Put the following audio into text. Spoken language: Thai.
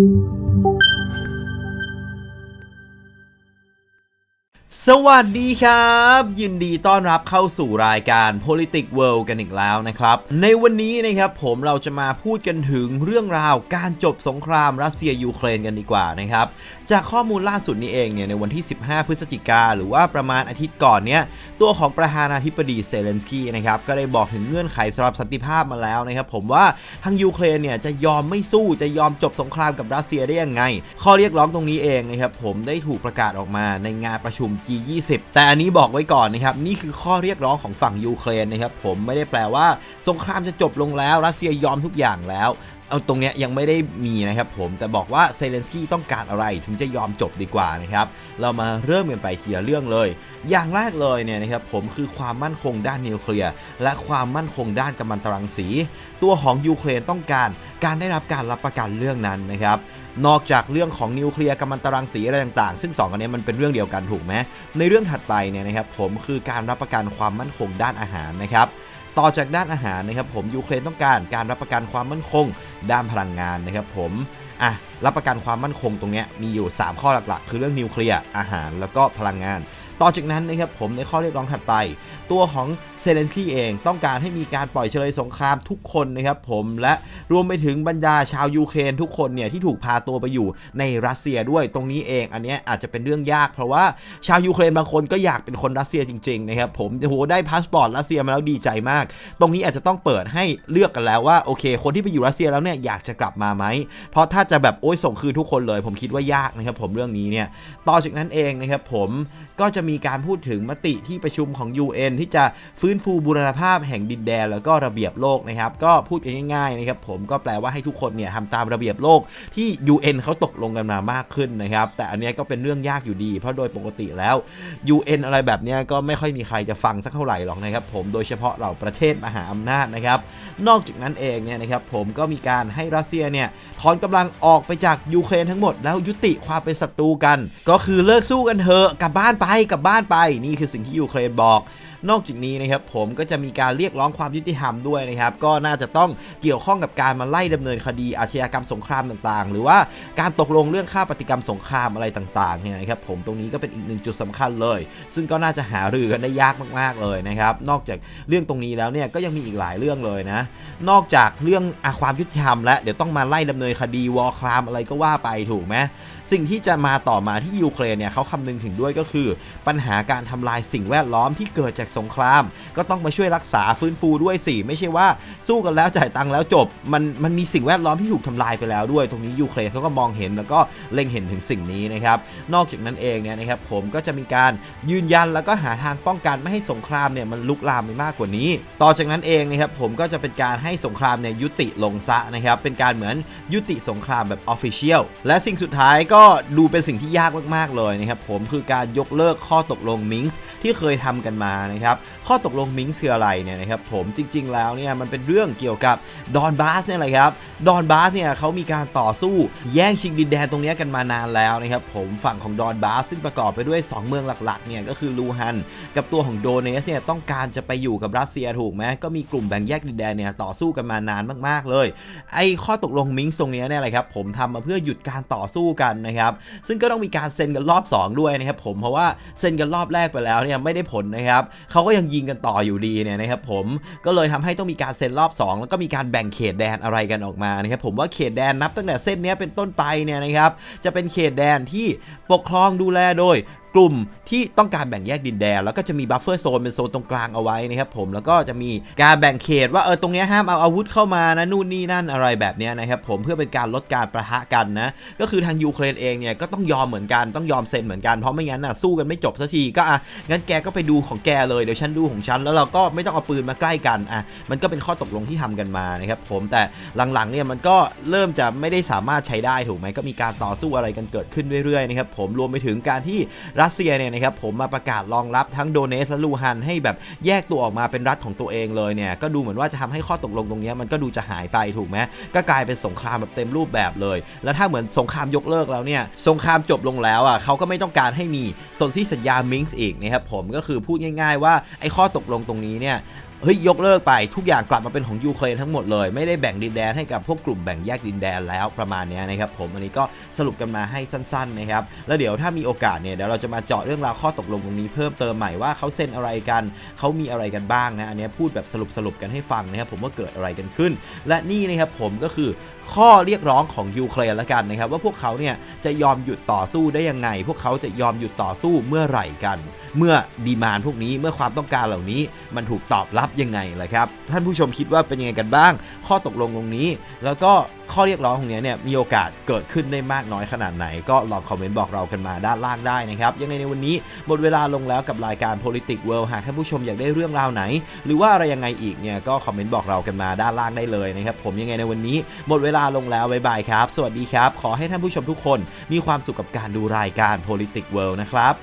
thank you สวัสดีครับ ยินดีต้อนรับเข้าสู่รายการ Politics World กันอีกแล้วนะครับ ในวันนี้นะครับผมเราจะมาพูดกันถึงเรื่องราวการจบสงครามรัสเซียยูเครนกันดีกว่านะครับ จากข้อมูลล่าสุดนี้เองเนี่ยในวันที่ 15 พฤศจิกาหรือว่าประมาณอาทิตย์ก่อนเนี่ยตัวของประธานาธิบดีเซเลนสกี้นะครับก็ได้บอกถึงเงื่อนไขสำหรับสันติภาพมาแล้วนะครับผมว่าทางยูเครนเนี่ยจะยอมไม่สู้จะยอมจบสงครามกับรัสเซียได้ยังไง ข้อเรียกร้องตรงนี้เองนะครับผมได้ถูกประกาศออกมาในงานประชุม G 20 แต่อันนี้บอกไว้ก่อนนะครับ นี่คือข้อเรียกร้องของฝั่งยูเครนนะครับ ผมไม่ได้แปลว่า สงครามจะจบลงแล้ว รัสเซียยอมทุกอย่างแล้ว เอาตรงเนี้ยยังไม่ได้มีนะครับผมแต่บอกว่าเซเลนสกี้ต้องการอะไรถึงจะยอมจบดีกว่านะครับเรามาเริ่มกันไปทีละเรื่องเลย อย่างแรกเลยเนี่ยนะครับผมคือความมั่นคงด้านนิวเคลียร์และความมั่นคงด้านกัมมันตรังสี ตัวของยูเครนต้องการการได้รับการรับประกันเรื่องนั้นนะครับนอกจากเรื่องของนิวเคลียร์กัมมันตรังสีอะไรต่างๆ ซึ่ง2อันนี้มันเป็นเรื่องเดียวกันถูกไหมในเรื่องถัดไปเนี่ยนะครับผมคือการรับประกันความมั่นคงด้านอาหารนะครับ ต่อจากด้านอาหารนะครับผมยูเครนต้องการการรับประกันความมั่นคง ด้านพลังงานนะครับผมอะรับประกันความมั่นคงตรงเนี้ยมีอยู่ 3 ข้อหลักๆ คือเรื่องนิวเคลียร์อาหารแล้วก็พลังงาน ต่อจากนั้นนะครับผมในข้อเรียกร้องถัดไป ตัวของ เซเลนสกี้เองต้องการให้มีการปล่อยเฉลยสงครามทุกคนนะครับผมและรวมไปถึงบรรดาชาวยูเครนทุกคนเนี่ยที่ถูกพาตัวไปอยู่ในรัสเซียด้วยตรงนี้เอง อันนี้อาจจะเป็นเรื่องยาก เพราะว่าชาวยูเครนบางคนก็อยากเป็นคนรัสเซียจริงๆนะครับผมโหได้พาสปอร์ตรัสเซียมาแล้วดีใจมาก ตรงนี้อาจจะต้องเปิดให้เลือกกันแล้วว่าโอเค คนที่ไปอยู่รัสเซียแล้วเนี่ยอยากจะกลับมาไหมเพราะถ้าจะแบบโอ้ยส่งคืนทุกคนเลย ผมคิดว่ายากนะครับผมเรื่องนี้เนี่ยต่อจากนั้นเองนะครับผมก็จะมีการพูดถึงมติที่ประชุมของ UN ที่จะฟื้นฟูบูรณภาพแห่งดินแดนแล้วก็ระเบียบโลกนะครับ ก็พูดง่ายๆนะครับผมก็แปลว่าให้ทุกคนเนี่ยทำตามระเบียบโลกที่ UN เขาตกลงกันมามากขึ้นนะครับ แต่อันนี้ก็เป็นเรื่องยากอยู่ดี เพราะโดยปกติแล้ว UN อะไรแบบนี้ก็ไม่ค่อยมีใครจะฟังสักเท่าไหร่หรอกนะครับ ผมโดยเฉพาะเหล่าประเทศมหาอำนาจนะครับ นอกจากนั้นเองเนี่ยนะครับผมก็มีการให้รัสเซียเนี่ยถอนกำลังออกไปจากยูเครนทั้งหมดแล้วยุติความเป็นศัตรูกัน ก็คือเลิกสู้กันเถอะกลับบ้านไปกลับบ้านไปนี่คือสิ่งที่ยูเครนบอกนอกจากนี้นะครับผมก็จะมีการเรียกร้องความยุติธรรมด้วยนะครับก็น่าจะต้องเกี่ยวข้องกับการมาไล่ดำเนินคดีอาชญากรรมสงครามต่างๆ หรือว่าการตกลงเรื่องค่าปฏิกรรมสงครามอะไรต่างๆเนี่ยนะครับผมตรงนี้ก็เป็นอีกหนึ่งจุดสำคัญเลย ซึ่งก็น่าจะหารือกันได้ยากมากๆเลยนะครับนอกจากเรื่องตรงนี้แล้วเนี่ยก็ยังมีอีกหลายเรื่องเลยนะนอกจากเรื่องอาความยุติธรรม และเดี๋ยวต้องมาไล่ดำเนินคดีวอร์ครามอะไรก็ว่าไปถูกไหม สิ่งที่จะมาต่อมาที่ยูเครนเนี่ยเขาคำนึงถึงด้วยก็คือ ปัญหาการทำลายสิ่งแวดล้อมที่เกิดจากสงคราม ก็ต้องมาช่วยรักษาฟื้นฟูด้วยสิไม่ใช่ว่าสู้กันแล้วจ่ายตังค์แล้วจบ มันมันมีสิ่งแวดล้อมที่ถูกทำลายไปแล้วด้วย ตรงนี้ยูเครนเขาก็มองเห็นแล้วก็เล็งเห็นถึงสิ่งนี้นะครับนอกจากนั้นเองเนี่ยนะครับผมก็จะมีการยืนยันแล้วก็หาทางป้องกันไม่ให้สงครามเนี่ยมันลุกลามไปมากกว่านี้ ต่อจากนั้นเองนะครับผมก็จะเป็นการให้สงครามเนี่ยยุติลงซะนะครับเป็นการเหมือนยุติสงครามแบบออฟฟิเชียลและสิ่งสุดท้ายก็็ดูเป็นสิ่งที่ยากมากๆเลยนะครับผมคือการยกเลิกข้อตกลงมิงส์ที่เคยทำกันมานะครับข้อตกลงมิงส์คืออะไรเนี่ยนะครับผมจริงๆแล้วเนี่ยมันเป็นเรื่องเกี่ยวกับดอนบาสเนี่ยแหละครับ ดอนบาสเนี่ยเขามีการต่อสู้แย่งชิงดินแดนตรงนี้กันมานานแล้วนะครับผมฝั่งของดอนบาสซึ่งประกอบไปด้วย 2 เมืองหลักๆเนี่ยก็คือลูฮัน กับตัวของโดเนสเนี่ยต้องการจะไปอยู่กับรัสเซียถูกไหมก็มีกลุ่มแบ่งแยกดินแดนเนี่ยต่อสู้กันมานานมากๆ เลย ไอ้ข้อตกลงมิงส์ตรงเนี้ยเนี่ยแหละครับผมทำมาเพื่อหยุดการต่อสู้กันนะครับซึ่งก็ต้องมีการเซ็นกันรอบ 2 ด้วยนะครับผมเพราะว่าเซ็นกันรอบแรกไปแล้วเนี่ยไม่ได้ผลนะครับเขาก็ยังยิงกันต่ออยู่ดีเนี่ยนะครับผมก็เลยทำให้ต้องมีการเซ็นรอบ 2 แล้วก็มีการแบ่งเขตแดนอะไรกันออกมานะครับผมว่าเขตแดนนับตั้งแต่เส้นนี้เป็นต้นไปเนี่ยนะครับจะเป็นเขตแดนที่ปกครองดูแลโดยกลุ่มที่ต้องการแบ่งแยกดินแดน แล้วก็จะมีบัฟเฟอร์โซนเป็นโซนตรงกลางเอาไว้นะครับผมแล้วก็จะมีการแบ่งเขตว่าเออตรงนี้ห้ามเอาอาวุธเข้ามานะนู่นนี่นั่นอะไรแบบนี้นะครับผมเพื่อเป็นการลดการประทะกันนะก็คือทางยูเครนเองเนี่ยก็ต้องยอมเหมือนกันต้องยอมเซ็นเหมือนกันเพราะไม่งั้นน่ะสู้กันไม่จบสักทีก็อะงั้นแกก็ไปดูของแกเลยเดี๋ยวฉันดูของฉันแล้วเราก็ไม่ต้องเอาปืนมาใกล้กันอะมันก็เป็นข้อตกลงที่ทำกันมานะครับผมแต่หลังๆเนี่ยมันก็เริ่มจะไม่ได้สามารถใช้ได้ถูกไหมก็มีการต่อสู้อะไรกันเกิดขึ้นเรื่อยๆนะครับผมรวมไปถึงการที่รัสเซียเนี่ยนะครับผมมาประกาศรองรับทั้งโดเนสและลูฮันให้แบบแยกตัวออกมาเป็นรัฐของตัวเองเลยเนี่ยก็ดูเหมือนว่าจะทำให้ข้อตกลงตรงนี้มันก็ดูจะหายไปถูกไหมก็กลายเป็นสงครามแบบเต็มรูปแบบเลย แล้วถ้าเหมือนสงครามยกเลิกแล้วเนี่ยสงครามจบลงแล้วอะเขาก็ไม่ต้องการให้มีสนธิสัญญามิงส์อีกนะครับผมก็คือพูดง่าย ๆ ว่าไอ้ข้อตกลงตรงนี้เนี่ย เฮ้ยยกเลิกไปทุกอย่างกลับมาเป็นของยูเครนทั้งหมดเลย ไม่ได้แบ่งดินแดนให้กับพวกกลุ่มแบ่งแยกดินแดนแล้วประมาณนี้นะครับผมอันนี้ก็สรุปกันมาให้สั้นๆนะครับแล้วเดี๋ยวถ้ามีโอกาสเนี่ยเดี๋ยวเราจะมาเจาะเรื่องราวข้อตกลงตรงนี้เพิ่มเติมใหม่ว่าเขาเซ็นอะไรกันเขามีอะไรกันบ้างนะอันนี้พูดแบบสรุปสรุปๆกันให้ฟังนะครับผมว่าเกิดอะไรกันขึ้น และนี่นะครับผมก็คือข้อเรียกร้องของยูเครนละกันนะครับว่าพวกเขาเนี่ยจะยอมหยุดต่อสู้ได้ยังไง พวกเขาจะยอมหยุดต่อสู้เมื่อไหร่กัน เมื่อดีมานพวกนี้เมื่อความต้องการเหล่านี้มันถูกตอบรับยังไงล่ะครับ ท่านผู้ชมคิดว่าเป็นยังไงกันบ้าง ข้อตกลงตรงนี้ แล้วก็ข้อเรียกร้องตรงนี้เนี่ยมีโอกาสเกิดขึ้นได้มากน้อยขนาดไหน ก็ลองคอมเมนต์บอกเรากันมาด้านล่างได้นะครับยังไงในวันนี้หมดเวลาลงแล้วกับรายการ politics world หากท่านผู้ชมอยากได้เรื่องราวไหน หรือว่าอะไรยังไงอีกเนี่ยก็คอมเมนต์บอกเรากันมาด้านล่างได้เลยนะครับผมยังไงในวันนี้ หมดเวลาลงแล้วบ๊ายบายครับ สวัสดีครับ ขอให้ท่านผู้ชมทุกคนมีความสุขกับการดูรายการ politics world นะครับ